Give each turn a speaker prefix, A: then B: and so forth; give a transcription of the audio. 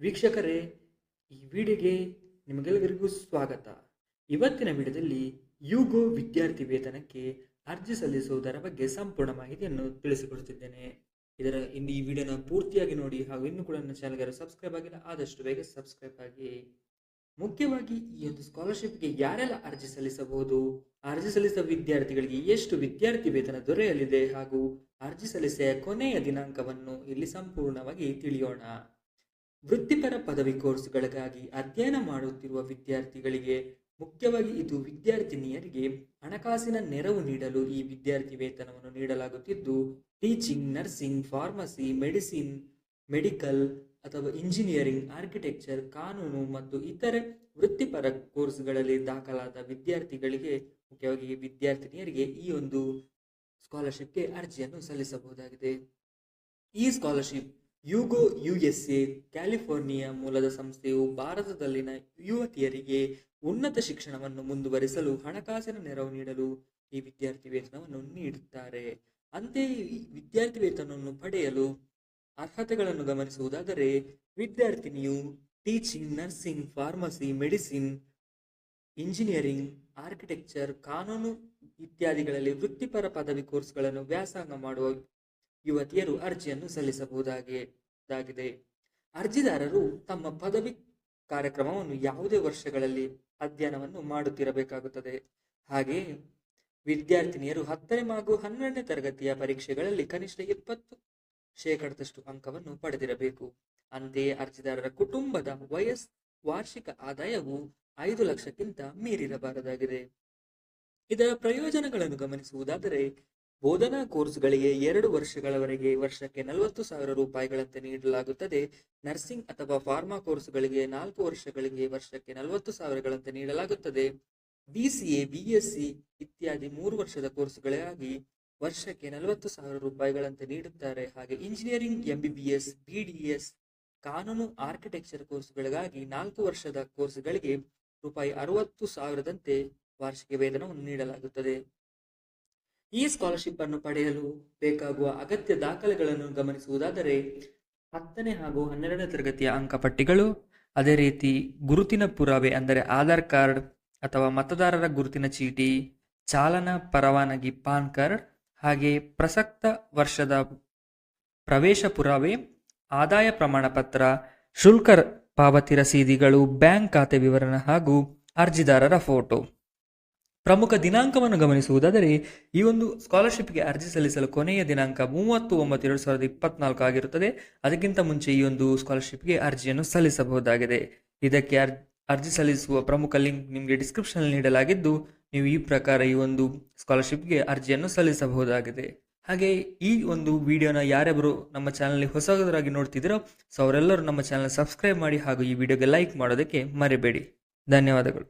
A: ವೀಕ್ಷಕರೇ, ಈ ವಿಡಿಯೋಗೆ ನಿಮಗೆಲ್ಲರಿಗೂ ಸ್ವಾಗತ. ಇವತ್ತಿನ ವಿಡಿಯೋದಲ್ಲಿ ಯುಗೋ ವಿದ್ಯಾರ್ಥಿ ವೇತನಕ್ಕೆ ಅರ್ಜಿ ಸಲ್ಲಿಸುವುದರ ಬಗ್ಗೆ ಸಂಪೂರ್ಣ ಮಾಹಿತಿಯನ್ನು ತಿಳಿಸಿಕೊಡುತ್ತಿದ್ದೇನೆ. ಇದರ ಇಂದು ಈ ವಿಡಿಯೋನ ಪೂರ್ತಿಯಾಗಿ ನೋಡಿ ಹಾಗೂ ಇನ್ನೂ ಕೂಡ ನನ್ನ ಚಾನಲ್ಗೆ ಸಬ್ಸ್ಕ್ರೈಬ್ ಆಗಿಲ್ಲ, ಆದಷ್ಟು ಬೇಗ ಸಬ್ಸ್ಕ್ರೈಬ್ ಆಗಿ. ಮುಖ್ಯವಾಗಿ ಈ ಒಂದು ಸ್ಕಾಲರ್ಶಿಪ್ಗೆ ಯಾರೆಲ್ಲ ಅರ್ಜಿ ಸಲ್ಲಿಸಬಹುದು? ಅರ್ಜಿ ಸಲ್ಲಿಸಿದ ವಿದ್ಯಾರ್ಥಿಗಳಿಗೆ ಎಷ್ಟು ವಿದ್ಯಾರ್ಥಿ ವೇತನ ದೊರೆಯಲಿದೆ ಹಾಗೂ ಅರ್ಜಿ ಸಲ್ಲಿಸಿದ ಕೊನೆಯ ದಿನಾಂಕವನ್ನು ಇಲ್ಲಿ ಸಂಪೂರ್ಣವಾಗಿ ತಿಳಿಯೋಣ. ವೃತ್ತಿಪರ ಪದವಿ ಕೋರ್ಸ್ಗಳಿಗಾಗಿ ಅಧ್ಯಯನ ಮಾಡುತ್ತಿರುವ ವಿದ್ಯಾರ್ಥಿಗಳಿಗೆ ಮುಖ್ಯವಾಗಿ ಇದು ವಿದ್ಯಾರ್ಥಿನಿಯರಿಗೆ ಹಣಕಾಸಿನ ನೆರವು ನೀಡಲು ಈ ವಿದ್ಯಾರ್ಥಿ ವೇತನವನ್ನು ನೀಡಲಾಗುತ್ತಿದ್ದು, teaching, nursing, pharmacy, medicine, medical ಅಥವಾ ಇಂಜಿನಿಯರಿಂಗ್, ಆರ್ಕಿಟೆಕ್ಚರ್, ಕಾನೂನು ಮತ್ತು ಇತರೆ ವೃತ್ತಿಪರ ಕೋರ್ಸ್ಗಳಲ್ಲಿ ದಾಖಲಾದ ವಿದ್ಯಾರ್ಥಿಗಳಿಗೆ, ಮುಖ್ಯವಾಗಿ ವಿದ್ಯಾರ್ಥಿನಿಯರಿಗೆ ಈ ಒಂದು ಸ್ಕಾಲರ್ಶಿಪ್ಗೆ ಅರ್ಜಿಯನ್ನು ಸಲ್ಲಿಸಬಹುದಾಗಿದೆ. ಈ ಸ್ಕಾಲರ್ಶಿಪ್ ಯುಗೋ ಯುಎಸ್ಎ, ಕ್ಯಾಲಿಫೋರ್ನಿಯಾ ಮೂಲದ ಸಂಸ್ಥೆಯು ಭಾರತದಲ್ಲಿನ ಯುವತಿಯರಿಗೆ ಉನ್ನತ ಶಿಕ್ಷಣವನ್ನು ಮುಂದುವರಿಸಲು ಹಣಕಾಸಿನ ನೆರವು ನೀಡಲು ಈ ವಿದ್ಯಾರ್ಥಿ ವೇತನವನ್ನು ನೀಡುತ್ತಾರೆ. ಅಂತೆಯೇ ವಿದ್ಯಾರ್ಥಿ ವೇತನವನ್ನು ಪಡೆಯಲು ಅರ್ಹತೆಗಳನ್ನು ಗಮನಿಸುವುದಾದರೆ, ವಿದ್ಯಾರ್ಥಿನಿಯು teaching, nursing, pharmacy, medicine, engineering, architecture, ಕಾನೂನು ಇತ್ಯಾದಿಗಳಲ್ಲಿ ವೃತ್ತಿಪರ ಪದವಿ ಕೋರ್ಸ್ಗಳನ್ನು ವ್ಯಾಸಂಗ ಮಾಡುವ ಯುವತಿಯರು ಅರ್ಜಿಯನ್ನು ಸಲ್ಲಿಸಬಹುದಾಗಿದೆ ಅರ್ಜಿದಾರರು ತಮ್ಮ ಪದವಿ ಕಾರ್ಯಕ್ರಮವನ್ನು ಯಾವುದೇ ವರ್ಷಗಳಲ್ಲಿ ಅಧ್ಯಯನವನ್ನು ಮಾಡುತ್ತಿರಬೇಕಾಗುತ್ತದೆ. ಹಾಗೆಯೇ ವಿದ್ಯಾರ್ಥಿನಿಯರು ಹತ್ತನೇ ಹಾಗೂ ಹನ್ನೆರಡನೇ ತರಗತಿಯ ಪರೀಕ್ಷೆಗಳಲ್ಲಿ ಕನಿಷ್ಠ ಇಪ್ಪತ್ತು ಶೇಕಡದಷ್ಟು ಅಂಕವನ್ನು ಪಡೆದಿರಬೇಕು. ಅಂತೆಯೇ ಅರ್ಜಿದಾರರ ಕುಟುಂಬದ ವಯಸ್, ವಾರ್ಷಿಕ ಆದಾಯವು ಐದು ಲಕ್ಷಕ್ಕಿಂತ ಮೀರಿರಬಾರದಾಗಿದೆ. ಇದರ ಪ್ರಯೋಜನಗಳನ್ನು ಗಮನಿಸುವುದಾದರೆ ಬೋಧನಾ ಕೋರ್ಸ್ಗಳಿಗೆ ಎರಡು ವರ್ಷಗಳವರೆಗೆ ವರ್ಷಕ್ಕೆ ನಲವತ್ತು ಸಾವಿರ ರೂಪಾಯಿಗಳಂತೆ ನೀಡಲಾಗುತ್ತದೆ. ನರ್ಸಿಂಗ್ ಅಥವಾ ಫಾರ್ಮಾ ಕೋರ್ಸ್ಗಳಿಗೆ ನಾಲ್ಕು ವರ್ಷಗಳಿಗೆ ವರ್ಷಕ್ಕೆ ನಲವತ್ತು ಸಾವಿರಗಳಂತೆ ನೀಡಲಾಗುತ್ತದೆ. ಎಸ್ ಬಿಎಸ್ಸಿ ಇತ್ಯಾದಿ ಮೂರು ವರ್ಷದ ಕೋರ್ಸ್ಗಳಿಗಾಗಿ ವರ್ಷಕ್ಕೆ ನಲವತ್ತು ಸಾವಿರ ರೂಪಾಯಿಗಳಂತೆ ನೀಡುತ್ತಾರೆ. ಹಾಗೆ ಇಂಜಿನಿಯರಿಂಗ್, ಎಂಬಿಬಿಎಸ್, ಬಿಡಿಎಸ್, ಕಾನೂನು, ಆರ್ಕಿಟೆಕ್ಚರ್ ಕೋರ್ಸ್ಗಳಿಗಾಗಿ ನಾಲ್ಕು ವರ್ಷದ ಕೋರ್ಸ್ಗಳಿಗೆ ರೂಪಾಯಿ ಅರವತ್ತು ಸಾವಿರದಂತೆ ವಾರ್ಷಿಕ ವೇತನವನ್ನು ನೀಡಲಾಗುತ್ತದೆ. ಈ ಸ್ಕಾಲರ್ಶಿಪ್ ಅನ್ನು ಪಡೆಯಲು ಬೇಕಾಗುವ ಅಗತ್ಯ ದಾಖಲೆಗಳನ್ನು ಗಮನಿಸುವುದಾದರೆ, ಹತ್ತನೇ ಹಾಗೂ ಹನ್ನೆರಡನೇ ತರಗತಿಯ ಅಂಕಪಟ್ಟಿಗಳು ಅದೇ ರೀತಿ ಗುರುತಿನ ಪುರಾವೆ ಅಂದರೆ ಆಧಾರ್ ಕಾರ್ಡ್ ಅಥವಾ ಮತದಾರರ ಗುರುತಿನ ಚೀಟಿ, ಚಾಲನಾ ಪರವಾನಗಿ ಪಾನ್ ಕಾರ್ಡ್ ಹಾಗೆ ಪ್ರಸಕ್ತ ವರ್ಷದ ಪ್ರವೇಶ ಪುರಾವೆ, ಆದಾಯ ಪ್ರಮಾಣ ಪತ್ರ ಶುಲ್ಕ ಪಾವತಿ ರಸೀದಿಗಳು, ಬ್ಯಾಂಕ್ ಖಾತೆ ವಿವರಣೆ ಹಾಗೂ ಅರ್ಜಿದಾರರ ಫೋಟೋ. ಪ್ರಮುಖ ದಿನಾಂಕವನ್ನು ಗಮನಿಸುವುದಾದರೆ, ಈ ಒಂದು ಸ್ಕಾಲರ್ಶಿಪ್ಗೆ ಅರ್ಜಿ ಸಲ್ಲಿಸಲು ಕೊನೆಯ ದಿನಾಂಕ ಮೂವತ್ತು ಒಂಬತ್ತು ಎರಡು ಸಾವಿರದ ಇಪ್ಪತ್ನಾಲ್ಕು ಆಗಿರುತ್ತದೆ. ಅದಕ್ಕಿಂತ ಮುಂಚೆ ಈ ಒಂದು ಸ್ಕಾಲರ್ಶಿಪ್ಗೆ ಅರ್ಜಿಯನ್ನು ಸಲ್ಲಿಸಬಹುದಾಗಿದೆ. ಇದಕ್ಕೆ ಅರ್, ಅರ್ಜಿ ಸಲ್ಲಿಸುವ ಪ್ರಮುಖ ಲಿಂಕ್ ನಿಮಗೆ ಡಿಸ್ಕ್ರಿಪ್ಷನ್ ನೀಡಲಾಗಿದ್ದು, ನೀವು ಈ ಪ್ರಕಾರ ಈ ಒಂದು ಸ್ಕಾಲರ್ಶಿಪ್ಗೆ ಅರ್ಜಿಯನ್ನು ಸಲ್ಲಿಸಬಹುದಾಗಿದೆ. ಹಾಗೆ ಈ ಒಂದು ವಿಡಿಯೋನ ಯಾರ್ಯಾರು ನಮ್ಮ ಚಾನಲ್ಗೆ ಹೊಸದರಾಗಿ ನೋಡ್ತಿದ್ದೀರೋ, ಸೊ ಅವರೆಲ್ಲರೂ ನಮ್ಮ ಚಾನಲ್ ಸಬ್ಸ್ಕ್ರೈಬ್ ಮಾಡಿ ಹಾಗೂ ಈ ವಿಡಿಯೋಗೆ ಲೈಕ್ ಮಾಡೋದಕ್ಕೆ ಮರಿಬೇಡಿ. ಧನ್ಯವಾದಗಳು.